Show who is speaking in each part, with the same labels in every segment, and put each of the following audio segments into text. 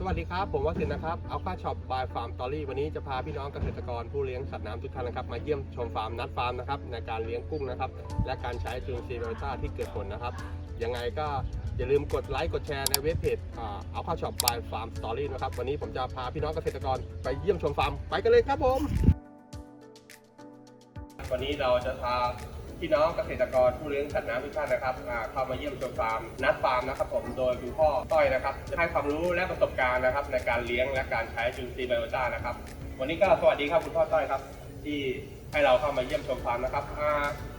Speaker 1: สวัสดีครับ ผมวสินนะครับอัลฟาช็อปบายฟาร์มตอรี่วันนี้จะพาพี่น้องเกษตรกรผู้เลี้ยงสัตว์น้ำทุกท่านนะครับ มาเยี่ยมชมฟาร์มนัดฟาร์มนะครับในการเลี้ยงกุ้งนะครับ และการใช้จูนซีเบลต้าที่เกิดผลนะครับ ยังไงก็อย่าลืมกดไลค์กดแชร์ในเว็บเพจอัลฟาช็อปบายฟาร์มตอรี่นะครับ วันนี้ผมจะพาพี่น้องเกษตรกรไปเยี่ยมชมฟาร์มไปกันเลยครับผม วันนี้เราจะพา พี่น้องเกษตรกรผู้เลี้ยงสัตว์น้ำทุกท่านนะครับอ่าเข้ามาเยี่ยมชมฟาร์มนัดฟาร์มนะครับผมโดยคุณพ่อต้อยนะครับจะให้ความรู้และประสบการณ์นะครับในการเลี้ยงและการใช้จุนซีไบโอต้านะครับ วันนี้ก็สวัสดีครับคุณพ่อต้อยครับ ที่ให้เราเข้ามาเยี่ยมชมฟาร์มนะครับอ่า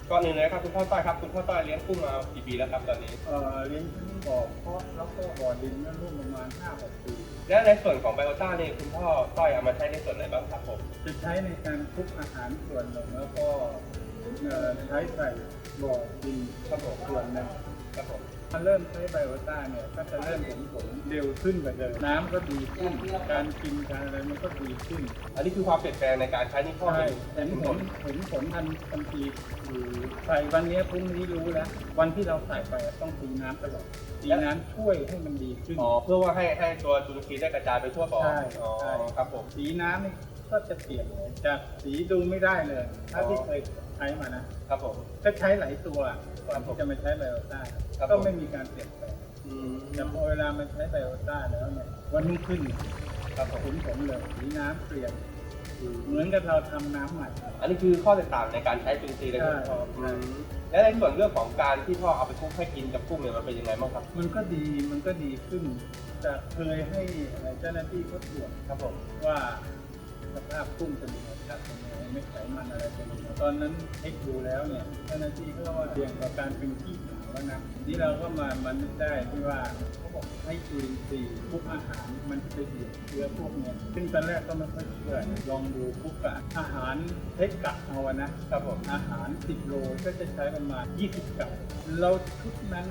Speaker 1: ก่อนอื่นเลยครับคุณพ่อต้อยครับคุณพ่อต้อยเลี้ยงกุ้งมากี่ปีแล้วครับตอนนี้
Speaker 2: เอ่อเลี้ยงขึ้นบ่อเพาะแล้วก็บ่อดินนั่นร่วมประมาณ5 6ปี
Speaker 1: และในส่วนของไบโอต้านี่คุณพ่อต้อยเอามาใช้ในส่วนไหนบ้างครับผม
Speaker 2: จะใช้ในการคลุกอาหารส่วนหนึ่งแล้วก็เอ่อ ใช้ใส่บ่อดินครับผมส่วนหนึ่ง
Speaker 1: ครับผม
Speaker 2: ถ้าเริ่มใช้ไบโอต้าเนี่ยก็จะเริ่มเห็นผลเร็วขึ้นกว่าเดิมน้ำก็ดีขึ้น การกินการอะไรมันก็ดีขึ้น
Speaker 1: อันนี้คือความเปลี่ยนแปลงในการใช้นี่พ่อ
Speaker 2: ใช่
Speaker 1: เห็น
Speaker 2: เห็น
Speaker 1: ผ
Speaker 2: ผ
Speaker 1: ล
Speaker 2: ลเห็นผลทันทันทีคือใส่วันนี้พรุ่งนี้รู้แล้ว วันที่เราใส่ไปต้องตีน้ำตลอดตีน้ำช่วยให้มันดีขึ้น
Speaker 1: อ๋อเพื่อว่าให้ให้ตัวจุลินทรีย์ได้กระจายไปทั่วบ่อ
Speaker 2: ใช่
Speaker 1: อ๋อ
Speaker 2: ใช่
Speaker 1: ครับผม
Speaker 2: สีน้ำนี่ ก็จะเปลี่ยนเลยจากสีดูไม่ได้เลย ถ้า
Speaker 1: อ๋อ
Speaker 2: ที่เคยใช้มานะครับ
Speaker 1: ผม
Speaker 2: ก็ใช้หลายตัวก่อนที่จะมาใช้ไบโอต้า
Speaker 1: ครับ
Speaker 2: ก็
Speaker 1: ผม
Speaker 2: ไม่มีการเปลี่ยนแปลง
Speaker 1: อืม
Speaker 2: แต่พอเวลามาใช้ไบโอต้าแล้วเนี่ยวันรุ่งขึ้น
Speaker 1: ครับผม
Speaker 2: ผลผลเลยสีน้ำเปลี่ยนเหมือนกับเราทำน้ำใหม่
Speaker 1: อันนี้คือข้อแตกต่างในการใช้จุลินทรีย์เลยครับ
Speaker 2: ใช่
Speaker 1: พ่อ
Speaker 2: ใช่
Speaker 1: อืมและในส่วนเรื่องของการที่พ่อเอาไปคลุกให้กินกับกุ้งเนี่ยมันเป็นยังไงบ้างครับ
Speaker 2: มันก็ดีมันก็ดีขึ้นจากเคยให้เจ้าหน้าที่เขาตรวจ
Speaker 1: ครับผม
Speaker 2: ว่า สภาพกุ้งเป็นยังไงครับเป็นยังไงไม่ไขมันอะไรเป็นยังไงตอนนั้นเช็คดูแล้วเนี่ยเจ้าหน้าที่เขาว่าเสี่ยงต่อการเป็นขี้ แล้วนะนี่เราก็มามันกได้ที่ว่าเขาบอกให้จุลินทรีย์พวกอาหารมันจะเบียดเชื้อพวกเนี้ยซึ่งตอนแรกก็ไม่ค่อยเชื่อลองดูปุ๊บอะอาหารเทคกะเอาอะนะครับ
Speaker 1: ผม
Speaker 2: อาหาร 10 โลก็จะใช้ประมาณ 20 กับ เราชุดนั้น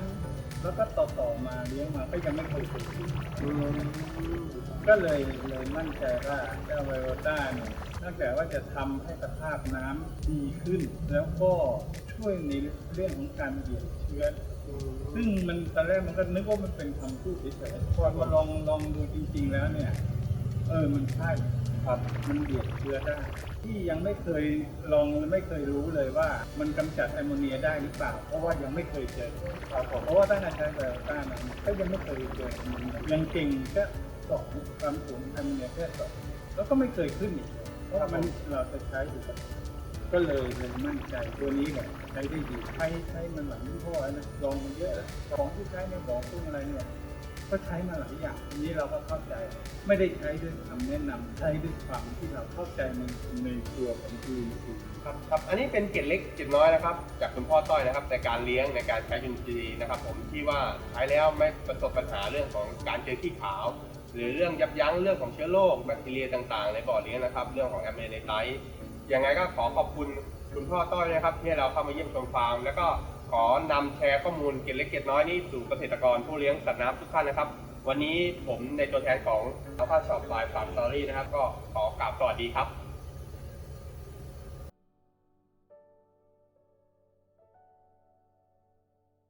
Speaker 2: แล้วก็ต่อต่อมาเลี้ยงมาก็ยังไม่เคยเกิดขึ้น
Speaker 1: อืม
Speaker 2: ก็เลยเลยมั่นใจว่าเจ้าไวโอต้าเนี่ยนอกจากว่าจะทำให้สภาพน้ำดีขึ้น แล้วก็ช่วยในเรื่องของการเบียดเชื้อซึ่งมันตอนแรกมันก็นึกว่ามันเป็นคำพูดเฉยๆพอมาลองลองดูจริง ๆ แล้วเนี่ย เออมันใช่ครับมันเบียดเชื้อได้ที่ยังไม่เคยลองไม่เคยรู้เลยว่า มันกำจัดแอมโมเนียได้หรือเปล่า เพราะว่ายังไม่เคยเจอครับเพราะว่าตั้งแต่ใช้ไบโอต้ามาก็ยังไม่เคยเจอยังเก่งแค่สองความสูงแอมโมเนียแค่สองแล้วก็ไม่เคยขึ้นอีกเพราะมันเราจะใช้อยู่กับ ก็เลยเลยมั่นใจตัวนี้แหละใช้ได้ดีใช้ใช้มันหลังยี่ห้อนะลองมาเยอะแล้วของที่ใช้ในบ่อกุ้งอะไรเนี่ยก็ใช้มาหลายอย่างทีนี้เราก็เข้าใจ ไม่ได้ใช้ด้วยคำแนะนำใช้ด้วยความที่เราเข้าใจในในตัวของจุลินทรีย์
Speaker 1: ครับครับอันนี้เป็นเกล็ดเล็กเกล็ดน้อยนะครับ จากคุณพ่อต้อยนะครับในการเลี้ยงในการใช้จุลินทรีย์นะครับ ผมที่ว่าใช้แล้วไม่ประสบปัญหาเรื่องของการเจอขี้ขาว หรือเรื่องยับยั้งเรื่องของเชื้อโรคแบคทีเรียต่างๆ ในบ่อเลี้ยงนะครับ เรื่องของแอมเมเนไตต์ ยังไงก็ขอขอบคุณคุณพ่อต้อยนะครับ ที่เราเข้ามาเยี่ยมชมฟาร์ม แล้วก็ขอนำแชร์ข้อมูลเกล็ดเล็กเกล็ดน้อยนี้สู่เกษตรกรผู้เลี้ยงสัตว์น้ำทุกท่านนะครับ วันนี้ผมในตัวแทนของอัลฟาช็อปลายฟาร์มสตอรี่นะครับ ก็ขอกราบสวัสดีครับ